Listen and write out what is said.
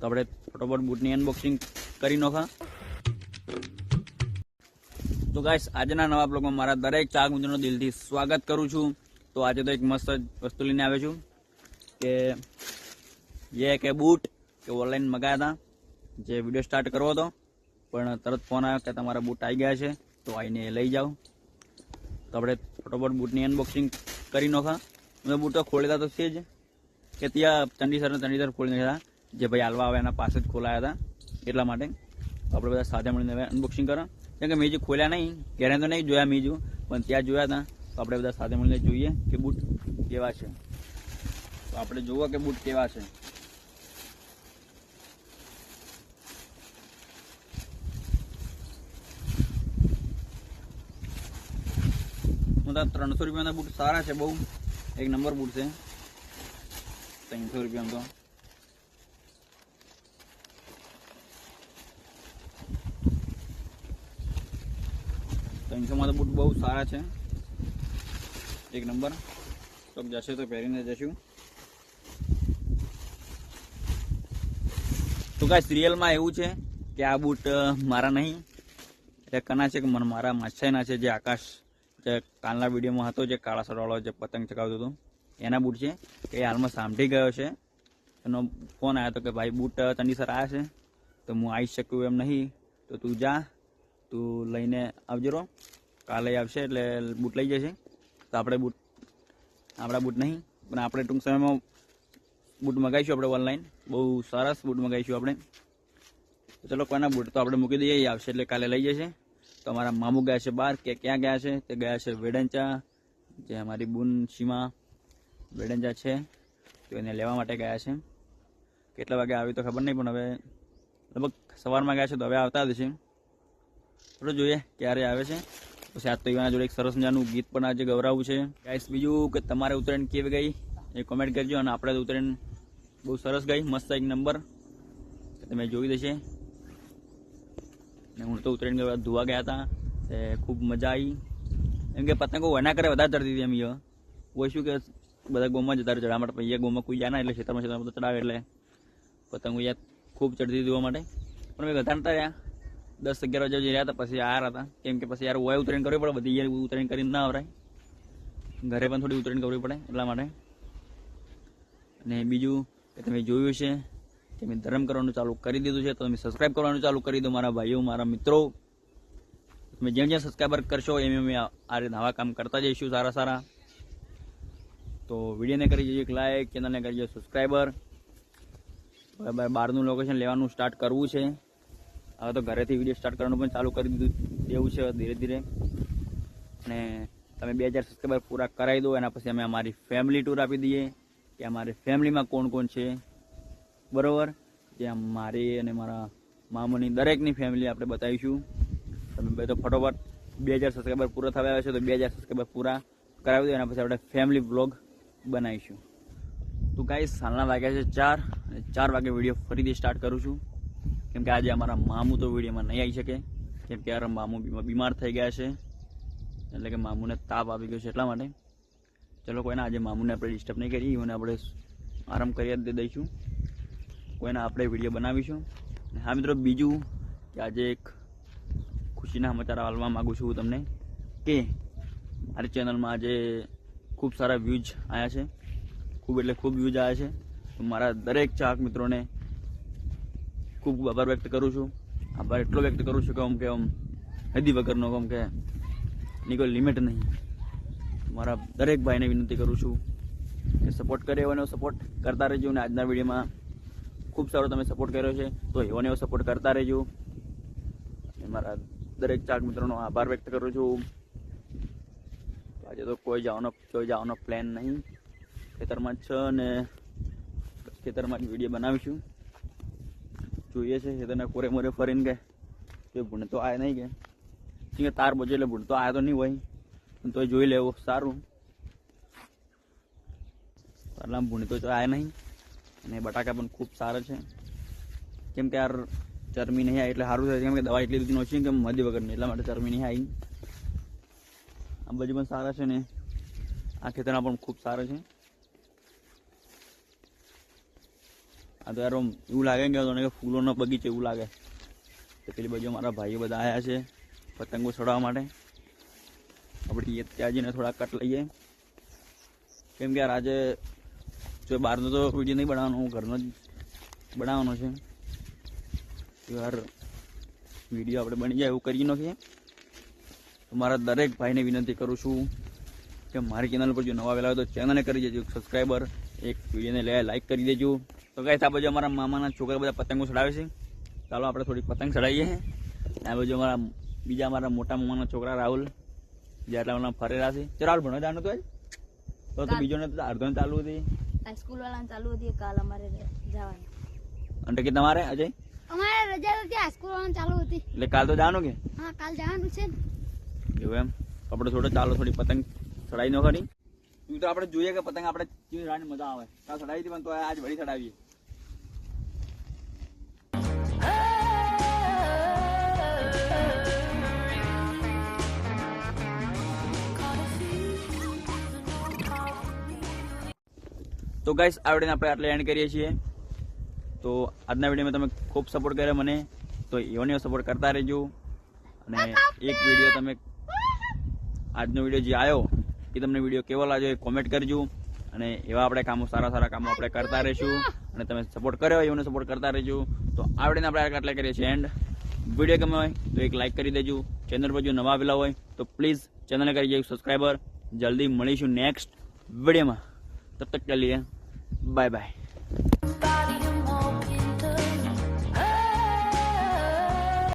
તો આપણે ફટોફટ બૂટની અનબોક્સિંગ કરી નોખા. તો ગાઈસ આજના નવા બ્લોગમાં મારા દરેક ચાક મિત્રોનો દિલથી સ્વાગત કરું છું. તો આજે તો એક મસ્ત વસ્તુ લઈને આવ્યો છું કે જે કે બૂટ કે ઓનલાઈન મગાવ્યા હતા, જે વીડિયો સ્ટાર્ટ કરવો હતો, પણ તરત ફોન આવ્યો કે તમારા બૂટ આવી ગયા છે, તો આવીને એ લઈ જાઓ. તો આપણે ફટોફટ બૂટની અનબોક્સિંગ કરી નોખા. મેં બૂટ તો ખોલેલા તો છે જ, કે ત્યાં ચંડીસર ચંડીસર ખોલી નાખ્યા જે ભાઈ આલવા આવે એના પાસે જ ખોલાયા હતા. એટલા માટે આપણે બધા સાથે મળીને હવે અનબોક્સિંગ કરો કેમ કે મેં જે ખોલ્યા નહીં. ઘરે તો નહીં જોયા મીજુ પણ ત્યાં જોયા હતા. તો આપણે બધા સાથે મળીને જોઈએ કે બૂટ કેવા છે. તો આપણે જોવો કે બૂટ કેવા છે. તો ત્રણસો રૂપિયાના બૂટ સારા છે બહુ. એક નંબર બૂટ છે. ત્રણસો રૂપિયામાં તો. ત્રણસોમાં તો બૂટ બહુ સારા છે. એક નંબર. તો જશે તો પહેરીને જશું. તો કાંઈ સિરિયલમાં એવું છે કે આ બૂટ મારા નહીં. એટલે કના છે કે મને મારા માછાઈના છે, જે આકાશ, જે કાલના વિડીયોમાં હતો, જે કાળા સરવાળો જે પતંગ ચગાવતો હતો. એના બૂટ છે. એ હાલમાં સાંભળી ગયો છે. એનો ફોન આવ્યો હતો કે ભાઈ, બૂટ ચંડીસર આવ્યા છે? તો હું આવી શકું એમ નહીં. તો તું જા. તું લઈને આવજો કાલે આવશે એટલે બૂટ લઈ જશે. તો આપણે બૂટ, આપણા બૂટ નહીં, પણ આપણે ટૂંક સમયમાં બૂટ મગાવીશું આપણે ઓનલાઈન. બહુ સરસ બૂટ મગાવીશું આપણે. ચલો કોઈના બૂટ? તો આપણે મૂકી દઈએ આવશે એટલે કાલે લઈ જશે. તો અમારા મામુ ગયા છે બહાર, કે ક્યાં ગયા છે? તે ગયા છે વેડંચા, જે અમારી બુન સીમા વેડંચા છે. તો એને લેવા માટે ગયા છે. કેટલા વાગે આવી તો ખબર નહીં, પણ હવે લગભગ સવારમાં ગયા છે, તો હવે આવતા જ છે. થોડું જોઈએ ક્યારે આવે છે. પછી આજ તો એના જોડે એક સરસ મજાનું ગીત પણ આજે ગવરાવું છે. ગાઈસ બીજું કે તમારે ઉત્તરાયણ કેવી ગઈ? એ કોમેન્ટ કરજો અને આપણે ઉત્તરાયણ બહુ સરસ ગઈ. મસ્ત એક નંબર તમે જોઈ દેશે. ને હું તો ઉત્તરાયણ ગયો ધોવા ગયા હતા તે ખૂબ મજા આવી. એમ કે પતંગો વના કરે, વધારે ચડતી હતી એમ યો હોય શું કે બધા ગોમાં જતા ચડવા માટે. પછી ગોમાં કોઈ જાય ના એટલે ખેતરમાં ખેતરમાં બધા ચડાવે એટલે પતંગો યાદ ખૂબ ચડતી ધોવા માટે. પણ મેં વધારે નતા રહ્યા. દસ અગિયાર વાગે જે રહ્યા હતા, પછી આવ્યા હતા. કેમ કે પછી યાર ઓય ઉતરાયણ કરવી પડે, બધી યાર ઉતરાયણ કરીને ના આવરાય. ઘરે પણ થોડી ઉતરાયણ કરવી પડે, એટલા માટે. અને બીજું કે તમે જોયું છે કે મેં ધર્મ કરવાનું ચાલુ કરી દીધું છે, તો તમે સબસ્ક્રાઇબ કરવાનું ચાલુ કરી દો, મારા ભાઈઓ, મારા મિત્રો. તમે જેમ જેમ સબસ્ક્રાઈબર કરશો, એમ એમ આ રીતે નવા કામ કરતા જઈશું સારા સારા. તો વિડીયોને કરી દેજો એક લાઈક ચેનલને કરજો સબસ્ક્રાઈબર બરાબર બહારનું લોકેશન લેવાનું સ્ટાર્ટ કરવું છે. હવે તો ઘરેથી વીડિયો સ્ટાર્ટ કરવાનું પણ ચાલુ કરી દીધું. દેવું છે ધીરે ધીરે. અને તમે બે હજાર સબસ્ક્રાઈબર પૂરા કરાવી દો, એના પછી અમે અમારી ફેમિલી ટૂર આપી દઈએ કે અમારી ફેમિલીમાં કોણ કોણ છે. બરાબર? કે મારી અને મારા મામાની દરેકની ફેમિલી આપણે બતાવીશું. તમે બે તો ફટોફટ બે હજાર સબસ્ક્રાઈબર પૂરા થવા આવ્યા છે, તો બે હજાર સબસ્ક્રાઈબર પૂરા કરાવી દો, એના પછી આપણે ફેમિલી બ્લોગ બનાવીશું. તો કાંઈ સાલના વાગ્યા છે ચાર અને ચાર વાગે વીડિયો ફરીથી સ્ટાર્ટ કરું છું. કેમ કે આજે અમારા મામુ તો વિડીયોમાં નહીં આવી શકે. કેમ કે અમારા મામુ બીમાર થઈ ગયા છે. એટલે કે મામુને તાપ આવી ગયો છે એટલા માટે. ચલો કોઈના આજે મામુને આપણે ડિસ્ટર્બ નહીં કરીએ એને આપણે આરામ કરી જ દઈ દઈશું. કોઈના આપણે વીડિયો બનાવીશું. હા મિત્રો, બીજું કે આજે એક ખુશીના સમાચાર હાલવા માગું છું તમને કે મારી ચેનલમાં આજે ખૂબ સારા વ્યૂઝ આવ્યા છે. ખૂબ એટલે ખૂબ વ્યૂઝ આવ્યા છે. મારા દરેક ચાહક મિત્રોને ખૂબ આભાર વ્યક્ત કરું છું. આભાર એટલો વ્યક્ત કરું છું કે આમ કે આમ હદી વગરનો આમ કે એની કોઈ લિમિટ નહીં. મારા દરેક ભાઈને વિનંતી કરું છું કે સપોર્ટ કરે એવો સપોર્ટ કરતા રહેજો અને આજના વિડીયોમાં ખૂબ સારો તમે સપોર્ટ કર્યો છે. તો એવો એવો સપોર્ટ કરતા રહેજો. મારા દરેક ચાક મિત્રોનો આભાર વ્યક્ત કરું છું. આજે તો કોઈ જવાનો કોઈ જવાનો પ્લાન નહીં. ખેતરમાં જ છે અને ખેતરમાં જ વીડિયો બનાવીશું. જોઈએ છે તને કોરે મોરે ફરીને કે કે ભૂણતો આવે નહીં કે. કે તાર બજો એટલે ભૂણતો આવે તો નહીં હોય. તોય જોઈ લેવો, સારું. પરલામ ભૂણતો તો આવે નહીં. અને બટાકા પણ ખૂબ સારા છે. કેમ કે યાર, ચરમી નહીં આવી એટલે સારું થાય. કેમ કે દવા એટલી બધી ઓછી કે મધી વગરની એટલા માટે ચરમી નહીં આવી આ બાજુ પણ સારા છે ને. આ ખેતરના પણ ખૂબ સારા છે. આ તો યાર એવું લાગે કે જાણે કે ફૂલોનો બગીચો એવું લાગે. તો પેલી બાજુ મારા ભાઈઓ બધા આવ્યા છે પતંગો ચડાવવા માટે. આપણે ત્યાં જઈને થોડા કટ લઈએ. કેમ કે યાર આજે જો બહારનો તો વીડિયો નહીં બનાવવાનો ઘરનો જ બનાવવાનો છે. યાર વીડિયો આપણે બની જાય એવું કરી નાખીએ. મારા દરેક ભાઈને વિનંતી કરું છું કે મારી ચેનલ પર જો નવા આવેલા હોય તો ચેનલને કરી દેજો સબસ્ક્રાઈબર એક વિડીયોને લાઈક કરી દેજો. તો ગાઈસ આ બાજુ અમારા મામાના છોકરા બધા પતંગો ચડાવે છે. ચાલો આપણે થોડીક પતંગ ચડાવીએ. આ બાજુ અમારા બીજા મારા મોટા મામાના છોકરા રાહુલ જે આટલા બધા ફરેલા છે. ચાલ રાહુલ ભણવા જવાનું તો આજ? તો તો બીજો ને તો અડધો ચાલુ હતી. સ્કૂલ વાળાને ચાલુ હતી કાલ અમારે જવાનું. અને કે તમારે અજય? અમારે રજા હતી સ્કૂલ વાળાને ચાલુ હતી. એટલે કાલ તો જવાનું કે? હા કાલ જવાનું છે એવું એમ? આપણે થોડો ચાલો થોડી પતંગ ચડાવી નો ખરી તું તો આપણે જોઈએ કે પતંગ આપણે ચડાવવાની મજા આવે. કાલ ચડાવી હતી પણ તો આજ વળી ચડાવીએ. તો ગાઈસ આ વિડીયોને આપણે આટલે એન્ડ કરીએ છીએ. તો આજના વિડીયોમાં તમે ખૂબ સપોર્ટ કર્યો મને. તો એવો સપોર્ટ કરતા રહેજો. અને એક વીડિયો તમે આજનો વીડિયો જે આવ્યો, એ તમને વીડિયો કેવો લાગ્યો એ કોમેન્ટ કરજો. અને એવા આપણે કામો, સારા સારા કામો આપણે કરતા રહીશું. અને તમે સપોર્ટ કર્યો એમને સપોર્ટ કરતા રહેજો. તો આ વિડીયોને આપણે આટલે કરીએ છીએ એન્ડ વીડિયો ગમે હોય, તો એક લાઇક કરી દેજો. ચેનલ પર જો નવા આવેલા હોય, તો પ્લીઝ ચેનલને કરી દેજો સબસ્ક્રાઈબર જલ્દી મળીશું નેક્સ્ટ વિડીયોમાં તબ તક કે Bye bye.